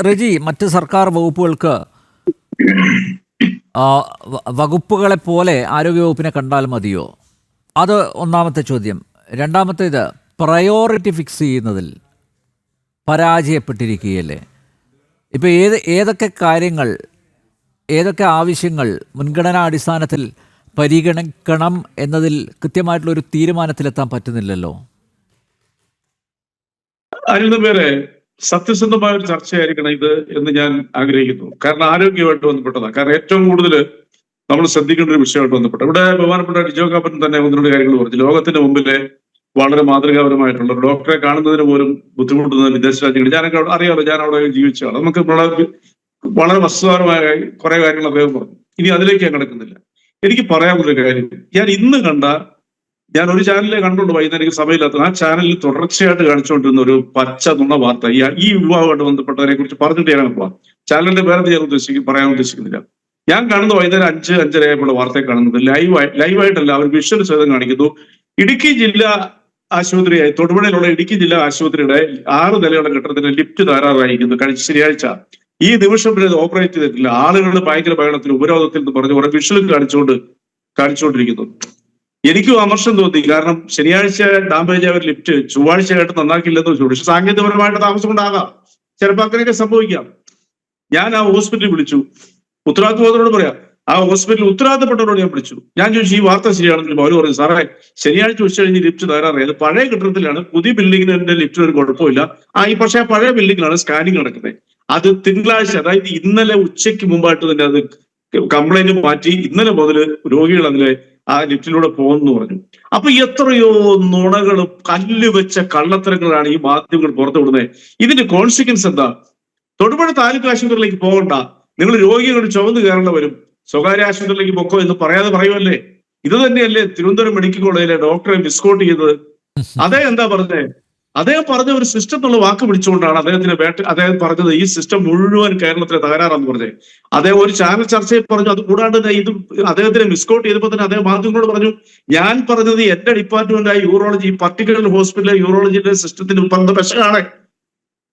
റെജി മറ്റ് സർക്കാർ വകുപ്പുകൾക്ക് വകുപ്പുകളെ പോലെ ആരോഗ്യവകുപ്പിനെ കണ്ടാൽ മതിയോ? അത് ഒന്നാമത്തെ ചോദ്യം. രണ്ടാമത്തേത് പ്രയോറിറ്റി ഫിക്സ് ചെയ്യുന്നതിൽ പരാജയപ്പെട്ടിരിക്കുകയല്ലേ? ഇപ്പോൾ ഏത് ഏതൊക്കെ കാര്യങ്ങൾ ഏതൊക്കെ ആവശ്യങ്ങൾ മുൻഗണനാ അടിസ്ഥാനത്തിൽ പരിഗണിക്കണം എന്നതിൽ കൃത്യമായിട്ടുള്ള ഒരു തീരുമാനത്തിലെത്താൻ പറ്റുന്നില്ലല്ലോ? അതിൽ പേരെ സത്യസന്ധമായ ഒരു ചർച്ചയായിരിക്കണം ഇത് എന്ന് ഞാൻ ആഗ്രഹിക്കുന്നു. കാരണം ആരോഗ്യമായിട്ട് ബന്ധപ്പെട്ടതാണ്. കാരണം ഏറ്റവും കൂടുതൽ നമ്മൾ ശ്രദ്ധിക്കേണ്ട ഒരു വിഷയമായിട്ട് ബന്ധപ്പെട്ട. ഇവിടെ ബഹുമാനപ്പെട്ട ഡിജോ കാപ്പൻ തന്നെ ഒന്ന് രണ്ട് കാര്യങ്ങൾ പറഞ്ഞു. ലോകത്തിന്റെ മുമ്പിലെ വളരെ മാതൃകാപരമായിട്ടുള്ള ഒരു ഡോക്ടറെ കാണുന്നതിന് പോലും ബുദ്ധിമുട്ടുന്ന വിദേശ രാജ്യങ്ങൾ ഞാനൊക്കെ അവിടെ അറിയാമല്ലോ ഞാൻ അവിടെ ജീവിച്ചതാണ് നമുക്ക് വളരെ വളരെ വസ്തുതാപരമായ കുറെ കാര്യങ്ങൾ അദ്ദേഹം പറഞ്ഞു. ഇനി അതിലേക്ക് ഞാൻ കിടക്കുന്നില്ല. എനിക്ക് പറയാനുള്ളൊരു കാര്യം. ഞാൻ ഇന്ന് കണ്ട ഞാൻ ഒരു ചാനലിലെ കണ്ടുകൊണ്ട് വൈകുന്നേരം എനിക്ക് ആ ചാനലിൽ തുടർച്ചയായിട്ട് കാണിച്ചുകൊണ്ടിരുന്ന ഒരു പച്ച നുണ വാർത്ത. ഈ ഈ വിവാഹമായിട്ട് ബന്ധപ്പെട്ടതിനെ കുറിച്ച് പറഞ്ഞിട്ട് ഞാൻ പോവാം. ചാനലിന്റെ പേരത് ഞാൻ ഉദ്ദേശിക്കും പറയാൻ ഉദ്ദേശിക്കുന്നില്ല. ഞാൻ കാണുന്ന വൈകുന്നേരം അഞ്ച് അഞ്ചരയായപ്പോൾ വാർത്തയെ കാണുന്നത്. ലൈവ് ലൈവായിട്ടല്ല അവർ വിഷ്വൽ സഹിതം കാണിക്കുന്നു. ഇടുക്കി ജില്ലാ ആശുപത്രിയായി തൊടുപുഴയിലുള്ള ഇടുക്കി ജില്ലാ ആശുപത്രിയുടെ ആറ് നിലയുള്ള കെട്ടിടത്തിന് ലിഫ്റ്റ് തയ്യാറായിരിക്കുന്നു കഴിഞ്ഞ ശനിയാഴ്ച. ഈ നിമിഷം വരെ ഓപ്പറേറ്റ് ചെയ്തിട്ടില്ല. ആളുകളുടെ ഭയങ്കര ഭയണത്തിൽ ഉപരോധത്തിൽ എന്ന് പറഞ്ഞ് കുറെ വിഷ്വലും കാണിച്ചുകൊണ്ട് കാണിച്ചുകൊണ്ടിരിക്കുന്നു. എനിക്കും അമർഷം തോന്നി. കാരണം ശനിയാഴ്ച ഡാമേജ് ഒരു ലിഫ്റ്റ് ചൊവ്വാഴ്ചയായിട്ട് നന്നാക്കില്ലെന്ന് വെച്ചു പക്ഷെ സാങ്കേതികപരമായിട്ട് താമസം കൊണ്ടാകാം ചിലപ്പോൾ അങ്ങനെയൊക്കെ സംഭവിക്കാം. ഞാൻ ആ ഹോസ്പിറ്റലിൽ വിളിച്ചു. ഉത്തരവാദിത്വത്തോട് പറയാം. ആ ഹോസ്പിറ്റലിൽ ഉത്തരവാദിത്തപ്പെട്ടവരോട് ഞാൻ വിളിച്ചു. ഞാൻ ചോദിച്ചു ഈ വാർത്ത ശരിയാണെന്ന് അവർ പറഞ്ഞു സാറേ ശനിയാഴ്ച ഉച്ച കഴിഞ്ഞ് ലിഫ്റ്റ് തകരാറായി. അത് പഴയ കെട്ടിടത്തിലാണ്. പുതിയ ബിൽഡിങ്ങിന്റെ ലിഫ്റ്റിന് ഒരു കുഴപ്പമില്ല. ആ ഈ പക്ഷേ ആ പഴയ ബിൽഡിങ്ങിലാണ് സ്കാനിങ് നടക്കുന്നത്. അത് തിങ്കളാഴ്ച അതായത് ഇന്നലെ ഉച്ചയ്ക്ക് മുമ്പായിട്ട് തന്നെ അത് കംപ്ലൈന്റ് മാറ്റി ഇന്നലെ മുതൽ രോഗികൾ അതിലെ ആ ലിഫ്റ്റിലൂടെ പോകുന്നു പറഞ്ഞു. അപ്പൊ എത്രയോ നുണകളും കല്ല് വെച്ച കള്ളത്തരങ്ങളാണ് ഈ മാധ്യമങ്ങൾ പുറത്തു വിടുന്നത്. ഇതിന്റെ കോൺസിക്വൻസ് എന്താ? തൊടുപുഴ താലൂക്ക് ആശുപത്രിയിലേക്ക് പോകണ്ട. നിങ്ങൾ രോഗികൾ ചുവന്ന് കയറേണ്ട വരും സ്വകാര്യ ആശുപത്രിയിലേക്ക് പൊക്കോ എന്ന് പറയാതെ പറയുമല്ലേ ഇത് തന്നെയല്ലേ തിരുവനന്തപുരം മെഡിക്കൽ കോളേജിലെ ഡോക്ടറെ മിസ്കോട്ട് ചെയ്തത് അതേ എന്താ പറഞ്ഞേ? അദ്ദേഹം പറഞ്ഞ ഒരു സിസ്റ്റം എന്നുള്ള വാക്ക് പിടിച്ചുകൊണ്ടാണ് അദ്ദേഹത്തിന് വേട്ട അദ്ദേഹം പറഞ്ഞത് ഈ സിസ്റ്റം മുഴുവൻ കേരളത്തിലെ തകരാറാന്ന് പറഞ്ഞത് അദ്ദേഹം ഒരു ചാനൽ ചർച്ചയിൽ പറഞ്ഞു അത് കൂടാണ്ട് ഇത് അദ്ദേഹത്തിനെ മിസ്കൗട്ട് ചെയ്തപ്പോൾ തന്നെ അദ്ദേഹം മാധ്യമങ്ങളോട് പറഞ്ഞു ഞാൻ പറഞ്ഞത് എന്റെ ഡിപ്പാർട്ട്മെന്റായ യൂറോളജി പർട്ടിക്കുലർ ഹോസ്പിറ്റലിലെ യൂറോളജിയുടെ സിസ്റ്റത്തിന് പറഞ്ഞ പെശകാണ്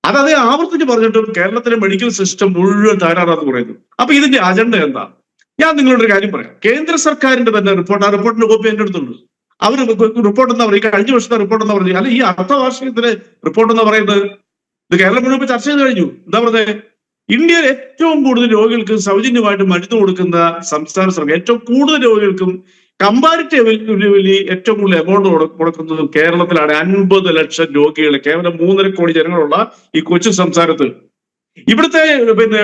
അത് അദ്ദേഹം ആവർത്തിച്ച് പറഞ്ഞിട്ടും കേരളത്തിലെ മെഡിക്കൽ സിസ്റ്റം മുഴുവൻ തകരാറാന്ന് പറയുന്നു. അപ്പൊ ഇതിന്റെ അജണ്ട എന്താ? ഞാൻ നിങ്ങളോടൊരു കാര്യം പറയാം. കേന്ദ്ര സർക്കാരിന്റെ തന്നെ റിപ്പോർട്ട് ആ റിപ്പോർട്ടിന്റെ കോപ്പി എന്റെ അടുത്തുണ്ട്. അവർ റിപ്പോർട്ട് എന്താ പറയുക? കഴിഞ്ഞ വർഷത്തെ റിപ്പോർട്ട് എന്താ പറയുക? അല്ല ഈ അർത്ഥവാർഷികത്തിലെ റിപ്പോർട്ട് എന്താ പറയുന്നത്? ഇത് കേരളം മുഴുവൻ ചർച്ച ചെയ്ത് കഴിഞ്ഞു. എന്താ പറയുന്നത് ഇന്ത്യയിൽ ഏറ്റവും കൂടുതൽ രോഗികൾക്ക് സൗജന്യമായിട്ട് മരുന്ന് കൊടുക്കുന്ന സംസ്ഥാന സർക്കാർ ഏറ്റവും കൂടുതൽ രോഗികൾക്കും കമ്പാരിറ്റീവ്ലി ഏറ്റവും കൂടുതൽ എമൗണ്ട് കൊടുക്കുന്നത് കേരളത്തിലാണ് അൻപത് ലക്ഷം രോഗികൾ കേവലം മൂന്നര കോടി ജനങ്ങളുള്ള ഈ കൊച്ചു സംസ്ഥാനത്ത്. ഇവിടുത്തെ പിന്നെ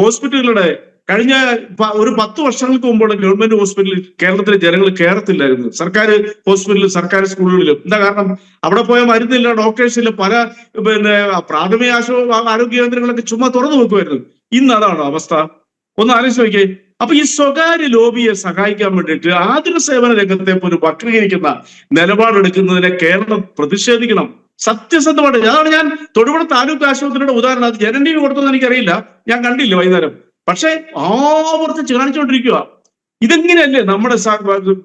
ഹോസ്പിറ്റലുകളുടെ കഴിഞ്ഞ ഒരു പത്ത് വർഷങ്ങൾക്ക് മുമ്പുള്ള ഗവൺമെന്റ് ഹോസ്പിറ്റലിൽ കേരളത്തിലെ ജനങ്ങൾ കയറത്തില്ലായിരുന്നു സർക്കാർ ഹോസ്പിറ്റലിൽ സർക്കാർ സ്കൂളുകളിലും. എന്താ കാരണം? അവിടെ പോയാൽ മരുന്നില്ല ഡോക്ടേഴ്സ് ഇല്ല പല പിന്നെ പ്രാഥമിക ആശു ആരോഗ്യ കേന്ദ്രങ്ങളൊക്കെ ചുമ്മാ തുറന്നു വെക്കുമായിരുന്നു ഇന്ന് അതാണോ അവസ്ഥ? ഒന്ന് ആലോചിച്ച് നോക്കിയേ. അപ്പൊ ഈ സ്വകാര്യ ലോബിയെ സഹായിക്കാൻ വേണ്ടിയിട്ട് ആതുര സേവന രംഗത്തെ പോലും വക്രീകരിക്കുന്ന നിലപാടെടുക്കുന്നതിനെ കേരളം പ്രതിഷേധിക്കണം. സത്യസന്ധമായിട്ട്. അതാണ് ഞാൻ തൊടുപുഴ താലൂക്ക് ആശുപത്രിയുടെ ഉദാഹരണം. അത് ജനന്റീവ് കൊടുത്തതെന്ന് എനിക്കറിയില്ല. ഞാൻ കണ്ടില്ല വൈകുന്നേരം. പക്ഷേ ആവർത്തിച്ച് കാണിച്ചുകൊണ്ടിരിക്കുക ഇതെങ്ങനെയല്ലേ നമ്മുടെ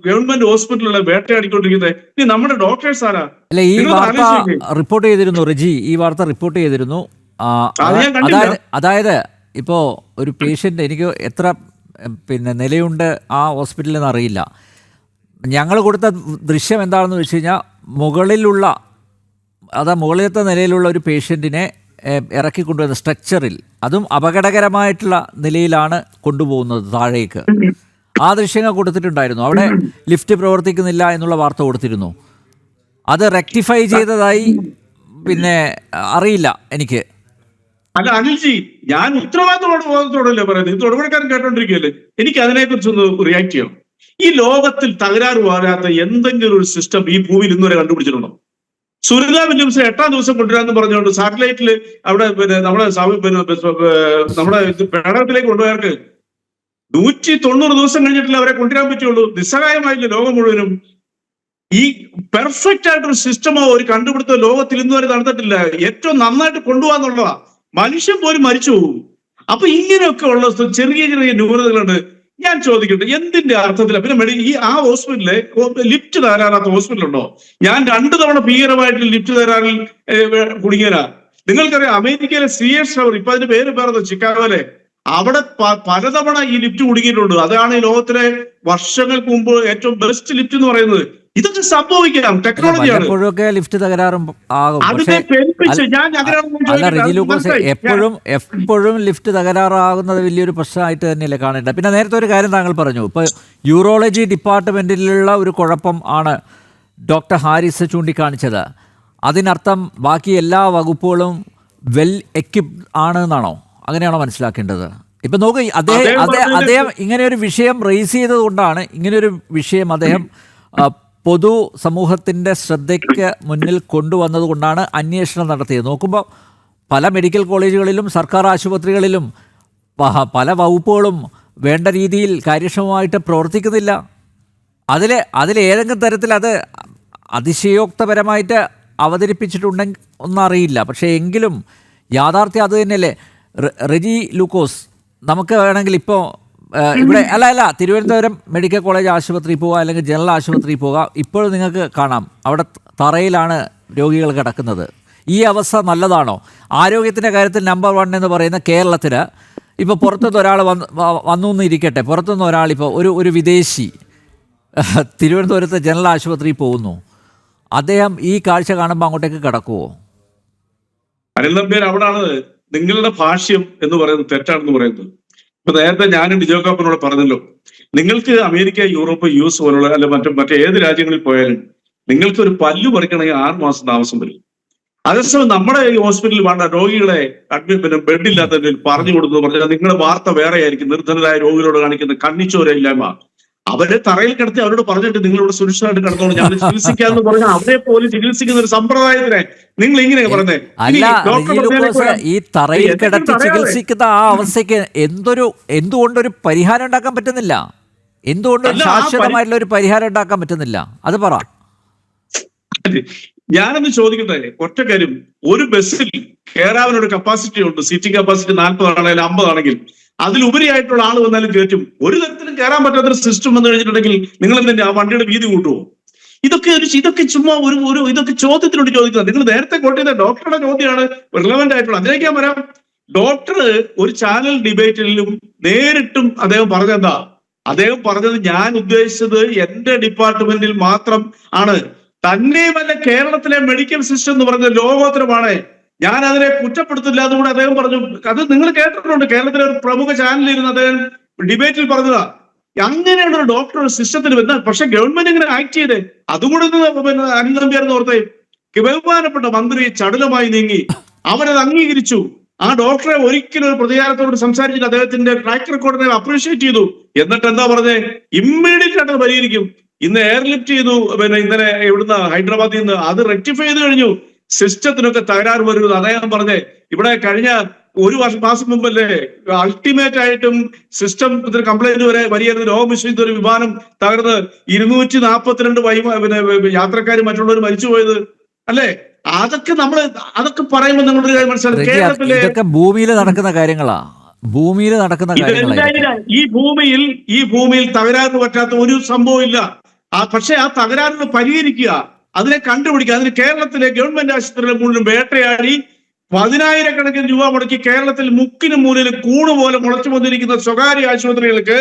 ഗവൺമെന്റ് ഹോസ്പിറ്റലിലെ വേട്ടയാടിക്കൊണ്ടിരിക്കുന്നത് ഇനി നമ്മുടെ ഡോക്ടേഴ്സ് ആരാ? അല്ല ഈ വാർത്ത റിപ്പോർട്ട് ചെയ്തിരുന്നു റിജി. ഈ വാർത്ത റിപ്പോർട്ട് ചെയ്തിരുന്നു. ആ, അത് ഞാൻ കണ്ടില്ല. അതായത് ഇപ്പോ ഒരു പേഷ്യന്റ് എനിക്ക് എത്ര പിന്നെ നിലയുണ്ട് ആ ഹോസ്പിറ്റലിൽ നിന്ന് അറിയില്ല. ഞങ്ങൾ കൊടുത്ത ദൃശ്യം എന്താണെന്ന് വെച്ച് കഴിഞ്ഞാൽ മുകളിലുള്ള അതാ മുകളിലത്തെ നിലയിലുള്ള ഒരു പേഷ്യന്റിനെ ഇറക്കി കൊണ്ടുവന്ന സ്ട്രക്ചറിൽ അതും അപകടകരമായിട്ടുള്ള നിലയിലാണ് കൊണ്ടുപോകുന്നത് താഴേക്ക്. ആ ദൃശ്യങ്ങൾ കൊടുത്തിട്ടുണ്ടായിരുന്നു. അവിടെ ലിഫ്റ്റ് പ്രവർത്തിക്കുന്നില്ല എന്നുള്ള വാർത്ത കൊടുത്തിരുന്നു. അത് റെക്ടിഫൈ ചെയ്തതായി പിന്നെ അറിയില്ല എനിക്ക്. അല്ല അനിൽജി ഞാൻ ഉത്തരവാദിത്തത്തോടെ ബോധത്തോടല്ലേ പറയുന്നത്? ഇത് തൊടുപുഴക്കാരൻ കേട്ടോണ്ടിരിക്കുകയല്ലേ? എനിക്ക് അതിനെക്കുറിച്ചൊന്ന് റിയാക്ട് ചെയ്യണം. ഈ ലോകത്തിൽ തകരാറ് വരാത്ത എന്തെങ്കിലും ഒരു സിസ്റ്റം ഈ ഭൂമിയിൽ ഇന്നുവരെ കണ്ടുപിടിച്ചിട്ടുണ്ടോ? സുനിത വില്യംസ് എട്ടാം ദിവസം കൊണ്ടുവരാന്ന് പറഞ്ഞുകൊണ്ട് സാറ്റലൈറ്റിൽ അവിടെ പിന്നെ നമ്മുടെ പിന്നെ നമ്മുടെ പേടകത്തിലേക്ക് കൊണ്ടുപോയവർക്ക് നൂറ്റി തൊണ്ണൂറ് ദിവസം കഴിഞ്ഞിട്ടില്ല അവരെ കൊണ്ടുവരാൻ പറ്റുള്ളൂ. നിസ്സഹായമായില്ല ലോകം മുഴുവനും. ഈ പെർഫെക്റ്റ് ആയിട്ടൊരു സിസ്റ്റമോ ഒരു കണ്ടുപിടുത്തോ ലോകത്തിൽ ഇന്ന് വരെ നടന്നിട്ടില്ല. ഏറ്റവും നന്നായിട്ട് കൊണ്ടുപോകാന്നുള്ളതാ. മനുഷ്യൻ പോലും മരിച്ചു പോകും അപ്പൊ ഇങ്ങനെയൊക്കെ ഉള്ള ചെറിയ ചെറിയ ന്യൂനതകളുണ്ട്. ഞാൻ ചോദിക്കട്ടെ എന്തിന്റെ അർത്ഥത്തില? പിന്നെ മെഡി ഈ ആ ഹോസ്പിറ്റലിലെ ലിഫ്റ്റ് തകരാറാത്ത ഹോസ്പിറ്റലുണ്ടോ? ഞാൻ രണ്ടു തവണ ഭീകരമായിട്ട് ലിഫ്റ്റ് തരാറിൽ കുടുങ്ങിയനാ നിങ്ങൾക്കറിയാം അമേരിക്കയിലെ സി എസ് ടവർ ഇപ്പൊ അതിന്റെ പേര് പേർന്നു ചിക്കാഗോയിലെ. അവിടെ പലതവണ ഈ ലിഫ്റ്റ് കുടുങ്ങിയിട്ടുണ്ട്. അതാണ് ഈ ലോകത്തിലെ വർഷങ്ങൾക്ക് മുമ്പ് ഏറ്റവും ബെസ്റ്റ് ലിഫ്റ്റ് എന്ന് പറയുന്നത്. ഇതൊക്കെ സംഭവിക്കാം ടെക്നോളജിയാണ് ലിഫ്റ്റ് തകരാറും ആകും. എപ്പോഴും എപ്പോഴും ലിഫ്റ്റ് തകരാറാകുന്നത് വലിയൊരു പ്രശ്നമായിട്ട് തന്നെയല്ലേ കാണേണ്ടത്. പിന്നെ നേരത്തെ ഒരു കാര്യം താങ്കൾ പറഞ്ഞു. ഇപ്പൊ യൂറോളജി ഡിപ്പാർട്ട്മെന്റിലുള്ള ഒരു കുഴപ്പം ആണ് ഡോക്ടർ ഹാരിസ് ചൂണ്ടിക്കാണിച്ചത്. അതിനർത്ഥം ബാക്കി എല്ലാ വകുപ്പുകളും വെൽ എക്യുപ്ഡ് ആണ് എന്നാണോ? അങ്ങനെയാണോ മനസ്സിലാക്കേണ്ടത്? ഇപ്പം നോക്ക് അദ്ദേഹം അദ്ദേഹം ഇങ്ങനെ ഒരു വിഷയം റേസ് ചെയ്തത് കൊണ്ടാണ് ഒരു വിഷയം അദ്ദേഹം പൊതു സമൂഹത്തിന്റെ ശ്രദ്ധയ്ക്ക് മുന്നിൽ കൊണ്ടുവന്നതുകൊണ്ടാണ് അന്വേഷണം നടത്തിയത്. നോക്കുമ്പോൾ പല മെഡിക്കൽ കോളേജുകളിലും സർക്കാർ ആശുപത്രികളിലും പല വകുപ്പുകളും വേണ്ട രീതിയിൽ കാര്യക്ഷമമായിട്ട് പ്രവർത്തിക്കുന്നില്ല. അതിൽ അതിലേതെങ്കിലും തരത്തിൽ അത് അതിശയോക്തപരമായിട്ട് അവതരിപ്പിച്ചിട്ടുണ്ടെങ്കിൽ ഒന്നറിയില്ല. പക്ഷേ എങ്കിലും യാഥാർത്ഥ്യം അത് തന്നെയല്ലേ? റെജി ലൂക്കോസ് നമുക്ക് വേണമെങ്കിൽ ഇപ്പോൾ ഇവിടെ അല്ല അല്ല തിരുവനന്തപുരം മെഡിക്കൽ കോളേജ് ആശുപത്രി പോവുക അല്ലെങ്കിൽ ജനറൽ ആശുപത്രി പോവുക ഇപ്പോൾ നിങ്ങൾക്ക് കാണാം. അവിടെ തറയിലാണ് രോഗികൾ കിടക്കുന്നത്. ഈ അവസ്ഥ നല്ലതാണോ? ആരോഗ്യത്തിന്റെ കാര്യത്തിൽ നമ്പർ വൺ എന്ന് പറയുന്ന കേരളത്തിൽ ഇപ്പോൾ പുറത്തുനിന്ന് ഒരാൾ വന്ന് വന്നു എന്ന് ഇരിക്കട്ടെ. പുറത്തുനിന്ന് ഒരാളിപ്പോൾ ഒരു ഒരു വിദേശി തിരുവനന്തപുരത്തെ ജനറൽ ആശുപത്രിയിൽ പോകുന്നു. അദ്ദേഹം ഈ കാഴ്ച കാണുമ്പോൾ അങ്ങോട്ടേക്ക് കിടക്കുമോ അനിൽ നമ്പ്യാർ അവിടാണ് നിങ്ങളുടെ ഭാഷ്യം എന്ന് പറയുന്നത് തെറ്റാണെന്ന് പറയുന്നത്. ഇപ്പൊ നേരത്തെ ഞാനും ബിജോ കാപ്പനോട് പറഞ്ഞല്ലോ നിങ്ങൾക്ക് അമേരിക്ക യൂറോപ്പ് യു എസ് പോലുള്ള അല്ല മറ്റു മറ്റേത് രാജ്യങ്ങളിൽ പോയാലും നിങ്ങൾക്ക് ഒരു പല്ലു പറിക്കണമെങ്കിൽ ആറ് മാസം താമസം വരും. അതേസമയം നമ്മുടെ ഈ ഹോസ്പിറ്റലിൽ വേണ്ട രോഗികളെ അഡ്മിറ്റ് പിന്നെ ബെഡില്ലാത്തതിൽ പറഞ്ഞു കൊടുക്കുന്നു പറഞ്ഞാൽ നിങ്ങളുടെ വാർത്ത വേറെ ആയിരിക്കും നിർധനരായ രോഗികളോട് കാണിക്കുന്ന കണ്ണിച്ചോരയില്ലായ്മ അവരെ തറയിൽ കിടത്തി അവരോട് പറഞ്ഞിട്ട് നിങ്ങളിവിടെ സുരക്ഷിതമായിട്ട് കിടത്തോളൂ ഞാൻ ചികിത്സിക്കാന്ന് പറഞ്ഞാൽ അവരെ പോലും ചികിത്സിക്കുന്ന ഒരു സമ്പ്രദായത്തിനെ നിങ്ങൾ ഇങ്ങനെയാ പറഞ്ഞേ. അല്ല ഡോക്ടർ റിജി ഈ തറയിൽ കിടത്തി. ചികിത്സിക്കുന്ന ആ അവസ്ഥയ്ക്ക് എന്തൊരു എന്തുകൊണ്ടൊരു പരിഹാരം ഉണ്ടാക്കാൻ പറ്റുന്നില്ല? എന്തുകൊണ്ട് ശാശ്വതമായിട്ടുള്ള ഒരു പരിഹാരം ഉണ്ടാക്കാൻ പറ്റുന്നില്ല? അത് പറ. ഞാനൊന്ന് ചോദിക്കട്ടെ? ഒറ്റ കാര്യം. ഒരു ബസ്സിൽ കയറാവിനൊരു കപ്പാസിറ്റി ഉണ്ട്. സീറ്റിംഗ് കപ്പാസിറ്റി നാൽപ്പതാണെങ്കിലും അമ്പതാണെങ്കിൽ അതിലുപരിയായിട്ടുള്ള ആൾ വന്നാലും കയറ്റും ഒരു തരത്തിലും കയറാൻ പറ്റാത്തൊരു സിസ്റ്റം വന്നു കഴിഞ്ഞിട്ടുണ്ടെങ്കിൽ നിങ്ങൾ എന്തിന്റെ ആ വണ്ടിയുടെ വീതി കൂട്ടുമോ ഇതൊക്കെ ഒരു ഇതൊക്കെ ചുമ്മാ ഒരു ഒരു ഇതൊക്കെ ചോദ്യത്തിനോട് ചോദിക്കുന്നത്. നിങ്ങൾ നേരത്തെ കോട്ട് ഡോക്ടറുടെ ചോദ്യമാണ് റിലവന്റ് ആയിട്ടുള്ളത് അതിലേക്ക് പറയാം വരാം. ഡോക്ടർ ഒരു ചാനൽ ഡിബേറ്റിലും നേരിട്ടും അദ്ദേഹം പറഞ്ഞെന്താ അദ്ദേഹം പറഞ്ഞത് ഞാൻ ഉദ്ദേശിച്ചത് എന്റെ ഡിപ്പാർട്ട്മെന്റിൽ മാത്രം ആണ്. തന്നെയുമല്ല കേരളത്തിലെ മെഡിക്കൽ സിസ്റ്റം എന്ന് പറഞ്ഞ ലോകോത്തരമാണ്. ഞാൻ അതിനെ കുറ്റപ്പെടുത്തില്ല എന്നുകൂടെ അദ്ദേഹം പറഞ്ഞു. അത് നിങ്ങൾ കേട്ടിട്ടുണ്ട്. കേരളത്തിലെ ഒരു പ്രമുഖ ചാനലിൽ ഇരുന്ന് അദ്ദേഹം ഡിബേറ്റിൽ പറഞ്ഞതാ. അങ്ങനെയുള്ള ഒരു ഡോക്ടർ സിസ്റ്റത്തിൽ വരുന്നത്. പക്ഷെ ഗവൺമെന്റ് ഇങ്ങനെ ആക്ട് ചെയ്തേ അതുകൂടെ പിന്നെ നമ്പ്യാരെന്ന് ഓർത്തേ ബഹുമാനപ്പെട്ട മന്ത്രി ചടുലമായി നീങ്ങി. അവനത് അംഗീകരിച്ചു. ആ ഡോക്ടറെ ഒരിക്കലും ഒരു പ്രതികാരത്തോട് സംസാരിച്ചിട്ട് അദ്ദേഹത്തിന്റെ ട്രാക്ക് റെക്കോർഡിനെ അപ്രീഷിയേറ്റ് ചെയ്തു. എന്നിട്ട് എന്താ പറഞ്ഞേ? ഇമ്മീഡിയറ്റ് ആയിട്ട് പരിഹരിക്കും. ഇന്ന് എയർലിഫ്റ്റ് ചെയ്തു. പിന്നെ ഇന്നലെ ഇവിടുന്ന് ഹൈദരാബാദിൽ നിന്ന് അത് റെക്ടിഫൈ ചെയ്ത് കഴിഞ്ഞു. സിസ്റ്റത്തിനൊക്കെ തകരാറ് വരുന്നത് അദ്ദേഹം പറഞ്ഞേ. ഇവിടെ കഴിഞ്ഞ ഒരു വർഷം മാസം മുമ്പല്ലേ അൾട്ടിമേറ്റ് ആയിട്ടും സിസ്റ്റം ഇതിന് കംപ്ലൈന്റ് വരെ വരികയായിരുന്നു ലോകവിശ്വ ഒരു വിമാനം തകർന്ന് ഇരുന്നൂറ്റി നാൽപ്പത്തിരണ്ട് വൈ പിന്നെ യാത്രക്കാർ മറ്റുള്ളവർ മരിച്ചുപോയത്. അല്ലേ? അതൊക്കെ നമ്മൾ അതൊക്കെ പറയുമ്പോൾ നിങ്ങളൊരു കാര്യം മനസ്സിലാക്കും കേരളത്തിലെ ഇതൊക്കെ ഭൂമിയിൽ നടക്കുന്ന കാര്യങ്ങളാ. ഭൂമിയിൽ നടക്കുന്ന കാര്യങ്ങളാ ഈ ഭൂമിയിൽ ഈ ഭൂമിയിൽ തകരാറിന് പറ്റാത്ത ഒരു സംഭവം ഇല്ല. ആ പക്ഷെ ആ തകരാറിന് പരിഹരിക്കുക അതിനെ കണ്ടുപിടിക്കുക അതിന് കേരളത്തിലെ ഗവൺമെന്റ് ആശുപത്രികളെ മുഴുവൻ വേട്ടയാടി പതിനായിരക്കണക്കിന് രൂപ മുടക്കി കേരളത്തിൽ മുക്കിനും മൂലയിൽ കൂണ് പോലെ മുളച്ചു വന്നിരിക്കുന്ന സ്വകാര്യ ആശുപത്രികൾക്ക്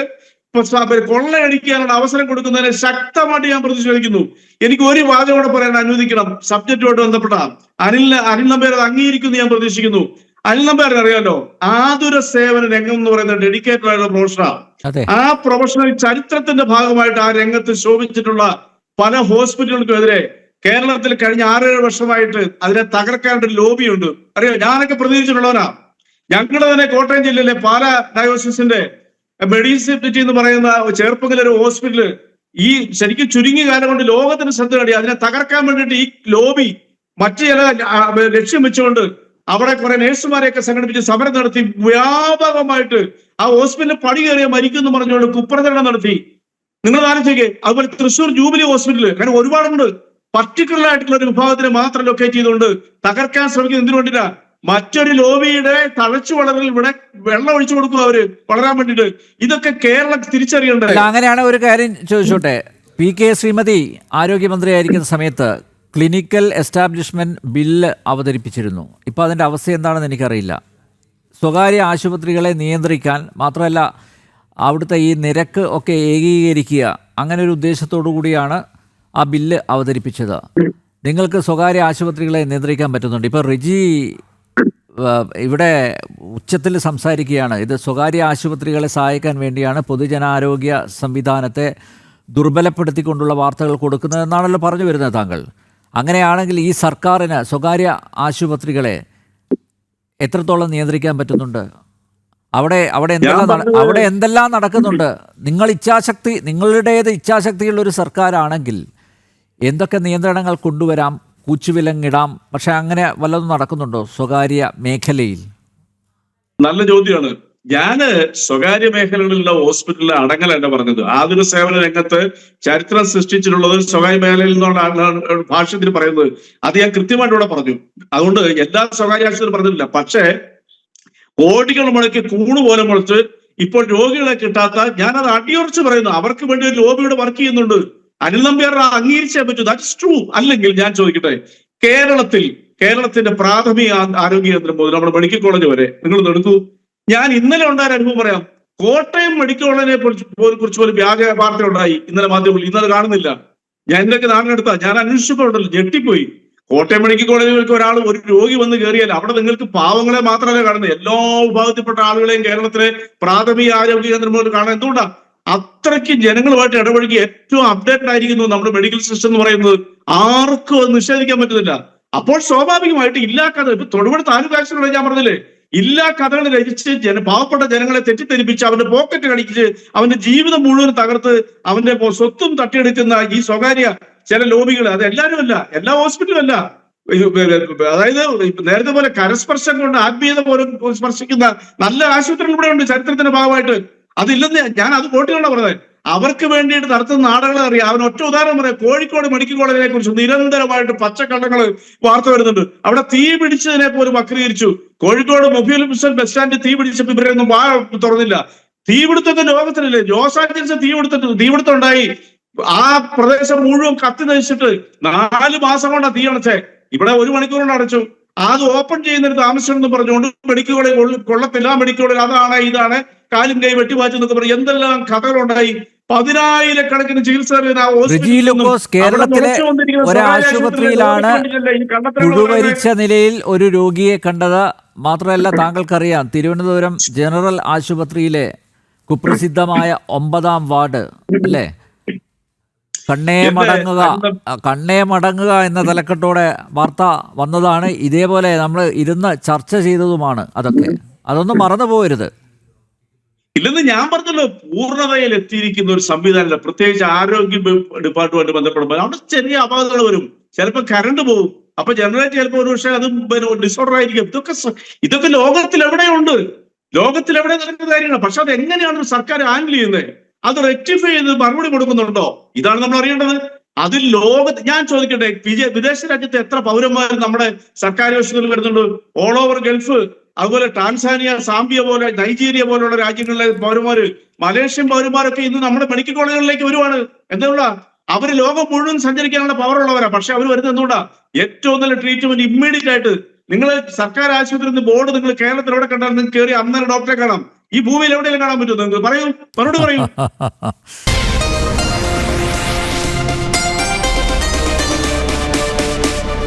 കൊള്ളയടിക്കാനുള്ള അവസരം കൊടുക്കുന്നതിനെ ശക്തമായിട്ട് ഞാൻ പ്രതിഷേധിക്കുന്നു. എനിക്ക് ഒരു വാചകം കൂടെ പറയാൻ അനുവദിക്കണം. സബ്ജക്റ്റുമായിട്ട് ബന്ധപ്പെട്ട അനിൽ അനിൽ നമ്പേർ അത് അംഗീകരിക്കുന്നു ഞാൻ പ്രതീക്ഷിക്കുന്നു. അനിൽ നമ്പേറിന് അറിയാലോ ആതുര സേവന രംഗം എന്ന് പറയുന്ന ഡെഡിക്കേറ്റഡ് ആയിട്ടുള്ള പ്രൊഫഷനാണ് ആ പ്രൊഫഷണൽ ചരിത്രത്തിന്റെ ഭാഗമായിട്ട് ആ രംഗത്ത് ശോഭിച്ചിട്ടുള്ള പല ഹോസ്പിറ്റലുകൾക്കെതിരെ കേരളത്തിൽ കഴിഞ്ഞ ആറേഴ് വർഷമായിട്ട് അതിനെ തകർക്കാനുള്ള ഒരു ലോബിയുണ്ട്. അറിയോ? ഞാനൊക്കെ പ്രതികരിച്ചിട്ടുള്ളവനാ ഞങ്ങളുടെ തന്നെ കോട്ടയം ജില്ലയിലെ പാല ഡയോസിന്റെ മെഡിസിറ്റി എന്ന് പറയുന്ന ചേർപ്പകല ഒരു ഹോസ്പിറ്റൽ ഈ ശരിക്കും ചുരുങ്ങിയ കാലം കൊണ്ട് ലോകത്തിന് ശ്രദ്ധ നേടി. അതിനെ തകർക്കാൻ വേണ്ടിയിട്ട് ഈ ലോബി മറ്റു ചില ലക്ഷ്യം വെച്ചുകൊണ്ട് അവിടെ കുറെ നേഴ്സുമാരെയൊക്കെ സംഘടിപ്പിച്ച് സമരം നടത്തി വ്യാപകമായിട്ട് ആ ഹോസ്പിറ്റലിൽ പണി കയറിയ മരിക്കുന്നു പറഞ്ഞുകൊണ്ട് കുപ്രചരണം നടത്തി. നിങ്ങൾ ആലോചിക്കേ അതുപോലെ തൃശ്ശൂർ ജൂബിലി ഹോസ്പിറ്റൽ കാരണം ഒരുപാടുണ്ട്. പർട്ടിക്കുലർ ആയിട്ടുള്ള ഒരു വിഭാഗത്തിന് മാത്രം ലൊക്കേറ്റ് ചെയ്തുകൊണ്ട് തകർക്കാൻ ശ്രമിക്കുന്നത് എന്തിനു വേണ്ടിയിട്ടാ? മറ്റൊരു ലോബിയുടെ തഴച്ചു വളരൽ ഇവിടെ വെള്ളം ഒഴിച്ചു കൊടുക്കും അവർ വളരാൻ വേണ്ടിട്ട് ഇതൊക്കെ കേരളം തിരിച്ചറിയേണ്ടത്. അങ്ങനെയാണ് ഒരു കാര്യം ചോദിച്ചോട്ടെ? പി കെ ശ്രീമതി ആരോഗ്യമന്ത്രിയായിരിക്കുന്ന സമയത്ത് ക്ലിനിക്കൽ എസ്റ്റാബ്ലിഷ്മെന്റ് ബില്ല് അവതരിപ്പിച്ചിരുന്നു. ഇപ്പോൾ അതിന്റെ അവസ്ഥ എന്താണെന്ന് എനിക്കറിയില്ല. സ്വകാര്യ ആശുപത്രികളെ നിയന്ത്രിക്കാൻ മാത്രമല്ല അവിടുത്തെ ഈ നിരക്ക് ഒക്കെ ഏകീകരിക്കുക അങ്ങനെ ഒരു ഉദ്ദേശത്തോടു കൂടിയാണ് ആ ബില്ല് അവതരിപ്പിച്ചത്. നിങ്ങൾക്ക് സ്വകാര്യ ആശുപത്രികളെ നിയന്ത്രിക്കാൻ പറ്റുന്നുണ്ട്. ഇപ്പോൾ റിജി ഇവിടെ ഉച്ചത്തിൽ സംസാരിക്കുകയാണ്. ഇത് സ്വകാര്യ ആശുപത്രികളെ സഹായിക്കാൻ വേണ്ടിയാണ് പൊതുജനാരോഗ്യ സംവിധാനത്തെ ദുർബലപ്പെടുത്തിക്കൊണ്ടുള്ള വാർത്തകൾ കൊടുക്കുന്നതെന്നാണല്ലോ പറഞ്ഞു വരുന്നത് താങ്കൾ. അങ്ങനെയാണെങ്കിൽ ഈ സർക്കാരിന് സ്വകാര്യ ആശുപത്രികളെ എത്രത്തോളം നിയന്ത്രിക്കാൻ പറ്റുന്നുണ്ട്? അവിടെ അവിടെ എന്തെല്ലാം അവിടെ എന്തെല്ലാം നടക്കുന്നുണ്ട്? നിങ്ങൾ ഇച്ഛാശക്തി നിങ്ങളുടേത് ഇച്ഛാശക്തിയുള്ള ഒരു സർക്കാരാണെങ്കിൽ എന്തൊക്കെ നിയന്ത്രണങ്ങൾ കൊണ്ടുവരാം? കൂച്ചുവിലങ്ങിടാം. പക്ഷെ അങ്ങനെ വല്ലതും നടക്കുന്നുണ്ടോ സ്വകാര്യ മേഖലയിൽ? നല്ല ചോദ്യമാണ് ഞാൻ സ്വകാര്യ മേഖലകളിലുള്ള ഹോസ്പിറ്റലിലെ അടങ്ങലല്ല പറഞ്ഞത്. ആതുര സേവന രംഗത്ത് ചരിത്രം സൃഷ്ടിച്ചിട്ടുള്ളത് സ്വകാര്യ മേഖലയിൽ നിന്നുള്ള ഭാഷത്തിൽ പറയുന്നത്. അത് ഞാൻ കൃത്യമായിട്ട് ഇവിടെ പറഞ്ഞു. അതുകൊണ്ട് എല്ലാ സ്വകാര്യ ആശുപത്രി പറഞ്ഞിട്ടില്ല. പക്ഷേ കോടികൾ മുടക്കി കൂണ് പോലെ മുളച്ച് ഇപ്പോൾ രോഗികളെ കിട്ടാത്ത ഞാനത് അടിയുറച്ച് പറയുന്നു. അവർക്ക് വേണ്ടി ഒരു ലോബിയുടെ വർക്ക് ചെയ്യുന്നുണ്ട്. അനിൽ നമ്പ്യാർ അംഗീകരിച്ചേ പറ്റൂ. ദാറ്റ്സ് ട്രൂ അല്ലെങ്കിൽ ഞാൻ ചോദിക്കട്ടെ കേരളത്തിൽ കേരളത്തിന്റെ പ്രാഥമിക ആരോഗ്യ കേന്ദ്രം മുതൽ നമ്മുടെ മെഡിക്കൽ കോളേജ് വരെ നിങ്ങൾ എടുക്കൂ. ഞാൻ ഇന്നലെ ഉണ്ടായ അനുഭവം പറയാം. കോട്ടയം മെഡിക്കൽ കോളേജിനെ കുറിച്ച് കുറിച്ച് പോലും വ്യാജ വാർത്ത ഉണ്ടായി ഇന്നലെ മാധ്യമങ്ങളിൽ ഇന്നത് കാണുന്നില്ല. ഞാൻ എന്തൊക്കെ നാടിനടുത്താ. ഞാൻ അന്വേഷിച്ചപ്പോഴുണ്ടല്ലോ ഞെട്ടിപ്പോയി. കോട്ടയം മെഡിക്കൽ കോളേജിലേക്ക് ഒരാൾ ഒരു രോഗി വന്ന് കയറിയാൽ അവിടെ നിങ്ങൾക്ക് പാവങ്ങളെ മാത്രമല്ല കാണുന്നത്. എല്ലാ വിഭാഗത്തിൽപ്പെട്ട ആളുകളെയും കേരളത്തിലെ പ്രാഥമിക ആരോഗ്യ കേന്ദ്രം പോലും കാണാൻ എന്തുകൊണ്ടാ? അത്രയ്ക്ക് ജനങ്ങളുമായിട്ട് ഇടപഴകി ഏറ്റവും അപ്ഡേറ്റ് ആയിരിക്കുന്നു നമ്മുടെ മെഡിക്കൽ സിസ്റ്റം എന്ന് പറയുന്നത്. ആർക്കും അത് നിഷേധിക്കാൻ പറ്റുന്നില്ല. അപ്പോൾ സ്വാഭാവികമായിട്ട് ഇല്ലാ കഥ ഇപ്പൊ തൊടുപുഴ താലൂക്ക് ആശുപത്രി ഞാൻ പറഞ്ഞില്ലേ? ഇല്ലാ കഥകൾ രചിച്ച് ജന പാവപ്പെട്ട ജനങ്ങളെ തെറ്റിദ്ധരിപ്പിച്ച് അവന്റെ പോക്കറ്റ് കടിച്ച് അവന്റെ ജീവിതം മുഴുവൻ തകർത്ത് അവന്റെ സ്വത്തും തട്ടിയെടുക്കുന്ന ഈ സ്വകാര്യ ചില ലോബികൾ അത് എല്ലാവരും അല്ല. എല്ലാ ഹോസ്പിറ്റലും അല്ല അതായത് നേരത്തെ പോലെ കരസ്പർശം കൊണ്ട് ആത്മീയത പോലും സ്പർശിക്കുന്ന നല്ല ആശുപത്രികൾ ഇവിടെ ഉണ്ട് ചരിത്രത്തിന്റെ ഭാഗമായിട്ട്. അതില്ലെന്ന് ഞാൻ അത് കോട്ടികളാണ് പറഞ്ഞത്. അവർക്ക് വേണ്ടിയിട്ട് നടത്തുന്ന നാടകങ്ങൾ അറിയാം. അവൻ ഒറ്റ ഉദാഹരണം പറയാം. കോഴിക്കോട് മെഡിക്കൽ കോളേജിനെ കുറിച്ച് നിരന്തരമായിട്ട് പച്ചക്കള്ളങ്ങൾ വാർത്ത വരുന്നുണ്ട്. അവിടെ തീ പിടിച്ചതിനെ പോലും വക്രീകരിച്ചു. കോഴിക്കോട് മൊബൈൽ ബസ് സ്റ്റാൻഡ് തീ പിടിച്ചപ്പോൾ ഇവരൊന്നും വാ തുറന്നില്ല. തീപിടുത്തൊക്കെ ലോകത്തിലല്ലേ? ജോസ് ആഞ്ചൽസ് തീപിടുത്തം തീപിടുത്തം ഉണ്ടായി. ആ പ്രദേശം മുഴുവൻ കത്തി നശിച്ചിട്ട് നാല് മാസം കൊണ്ടാണ് തീ അടച്ചേ ഇവിടെ ഒരു മണിക്കൂർ കൊണ്ട് അടച്ചു. അത് ഓപ്പൺ ചെയ്യുന്നതിന് താമസം എന്ന് പറഞ്ഞുകൊണ്ട് മെഡിക്കൽ കോളേജ് കൊള്ള- കൊള്ളത്തില്ല. മെഡിക്കൽ കോളേജ് അതാണ് ഇതാണ്. കാലും കൈ വെട്ടിവാച്ചു എന്നൊക്കെ പറഞ്ഞു എന്തെല്ലാം കഥകളുണ്ടായി. പതിനായിരക്കണക്കിന് ചികിത്സ കേരളത്തിലെ പുഴുവരിച്ച നിലയിൽ ഒരു രോഗിയെ കണ്ടത് മാത്രമല്ല താങ്കൾക്കറിയാം. തിരുവനന്തപുരം ജനറൽ ആശുപത്രിയിലെ കുപ്രസിദ്ധമായ ഒമ്പതാം വാർഡ് അല്ലേ? കണ്ണേ മടങ്ങുക. കണ്ണേ മടങ്ങുക എന്ന തലക്കെട്ടോടെ വാർത്ത വന്നതാണ്. ഇതേപോലെ നമ്മൾ ഇരുന്ന് ചർച്ച ചെയ്തതുമാണ് അതൊക്കെ. അതൊന്നും മറന്നു പോകരുത്. ഇല്ലെന്ന് ഞാൻ പറഞ്ഞല്ലോ പൂർണതയിൽ എത്തിയിരിക്കുന്ന ഒരു സംവിധാനമില്ല. പ്രത്യേകിച്ച് ആരോഗ്യ ഡിപ്പാർട്ട്മെന്റ് ബന്ധപ്പെടുമ്പോൾ അവിടെ ചെറിയ അപകടങ്ങൾ വരും. ചിലപ്പോൾ കറണ്ട് പോകും അപ്പൊ ജനറേറ്റ് ചിലപ്പോൾ ഒരു പക്ഷേ അത് ഡിസോർഡർ ആയിരിക്കും. ഇതൊക്കെ ഇതൊക്കെ ലോകത്തിൽ എവിടെയുണ്ട്? ലോകത്തിൽ എവിടെ നടക്കുന്ന കാര്യങ്ങൾ പക്ഷെ അത് എങ്ങനെയാണ് സർക്കാർ ഹാൻഡിൽ ചെയ്യുന്നത്? അത് റെക്ടിഫൈ ചെയ്ത് മറുപടി കൊടുക്കുന്നുണ്ടോ? ഇതാണ് നമ്മൾ അറിയേണ്ടത്. അതിൽ ലോകത്ത് ഞാൻ ചോദിക്കട്ടെ വിദേശ രാജ്യത്തെ എത്ര പൗരന്മാർ നമ്മുടെ സർക്കാർ ആശുപത്രിയിൽ വരുന്നുണ്ട്? ഓൾ ഓവർ ഗൾഫ് അതുപോലെ ടാൻസാനിയ സാംബിയ പോലെ നൈജീരിയ പോലുള്ള രാജ്യങ്ങളിലെ പൗരന്മാര് മലേഷ്യൻ പൗരന്മാരൊക്കെ ഇന്ന് നമ്മുടെ മെഡിക്കൽ കോളേജുകളിലേക്ക് വരുവാണ്. എന്തുകൊണ്ടാ? അവർ ലോകം മുഴുവൻ സഞ്ചരിക്കാനുള്ള പവർ ഉള്ളവരാ. പക്ഷെ അവർ വരുന്നത് എന്തുകൊണ്ടാ? ഏറ്റവും നല്ല ട്രീറ്റ്മെന്റ് ഇമ്മീഡിയറ്റ് ആയിട്ട് നിങ്ങൾ സർക്കാർ ആശുപത്രി ബോർഡ് നിങ്ങൾ കേരളത്തിൽ എവിടെ കണ്ടാൽ നിങ്ങൾക്ക് കയറി അന്നേരം ഡോക്ടറെ കാണാം. ഈ ഭൂമിയിൽ എവിടെയെങ്കിലും കാണാൻ പറ്റുമോ നിങ്ങൾക്ക്? പറയൂ. മറുപടി പറയൂ.